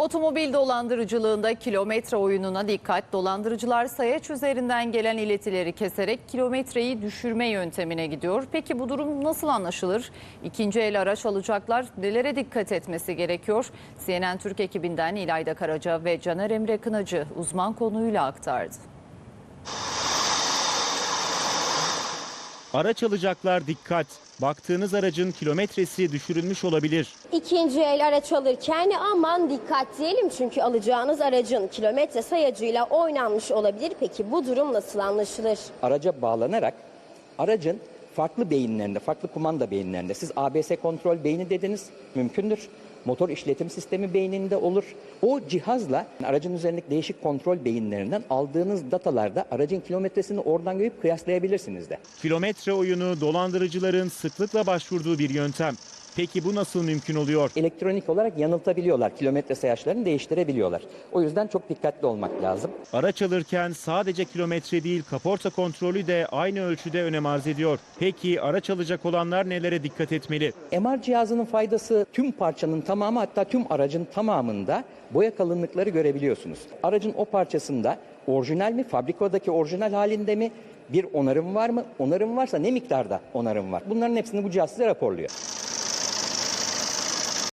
Otomobil dolandırıcılığında kilometre oyununa dikkat. Dolandırıcılar sayaç üzerinden gelen iletileri keserek kilometreyi düşürme yöntemine gidiyor. Peki bu durum nasıl anlaşılır? İkinci el araç alacaklar nelere dikkat etmesi gerekiyor? CNN Türk ekibinden İlayda Karaca ve Caner Emre Kınacı uzman konuyla aktardı. Araç alacaklar dikkat. Baktığınız aracın kilometresi düşürülmüş olabilir. İkinci el araç alırken aman dikkat diyelim çünkü alacağınız aracın kilometre sayacıyla oynanmış olabilir. Peki bu durum nasıl anlaşılır? araca bağlanarak aracın farklı beyinlerinde, farklı kumanda beyinlerinde siz ABS kontrol beyni dediniz mümkündür. Motor işletim sistemi beyninde olur. O cihazla aracın üzerindeki değişik kontrol beyinlerinden aldığınız datalarda aracın kilometresini oradan görüp kıyaslayabilirsiniz de. Kilometre oyunu dolandırıcıların sıklıkla başvurduğu bir yöntem. Peki bu nasıl mümkün oluyor? Elektronik olarak yanıltabiliyorlar, kilometre sayaçlarını değiştirebiliyorlar. O yüzden çok dikkatli olmak lazım. Araç alırken sadece kilometre değil kaporta kontrolü de aynı ölçüde önem arz ediyor. Peki araç alacak olanlar nelere dikkat etmeli? MR cihazının faydası tüm parçanın tamamı hatta tüm aracın tamamında boya kalınlıkları görebiliyorsunuz. Aracın o parçasında orijinal mi, fabrikadaki orijinal halinde mi, bir onarım var mı? Onarım varsa ne miktarda onarım var? Bunların hepsini bu cihaz size raporluyor.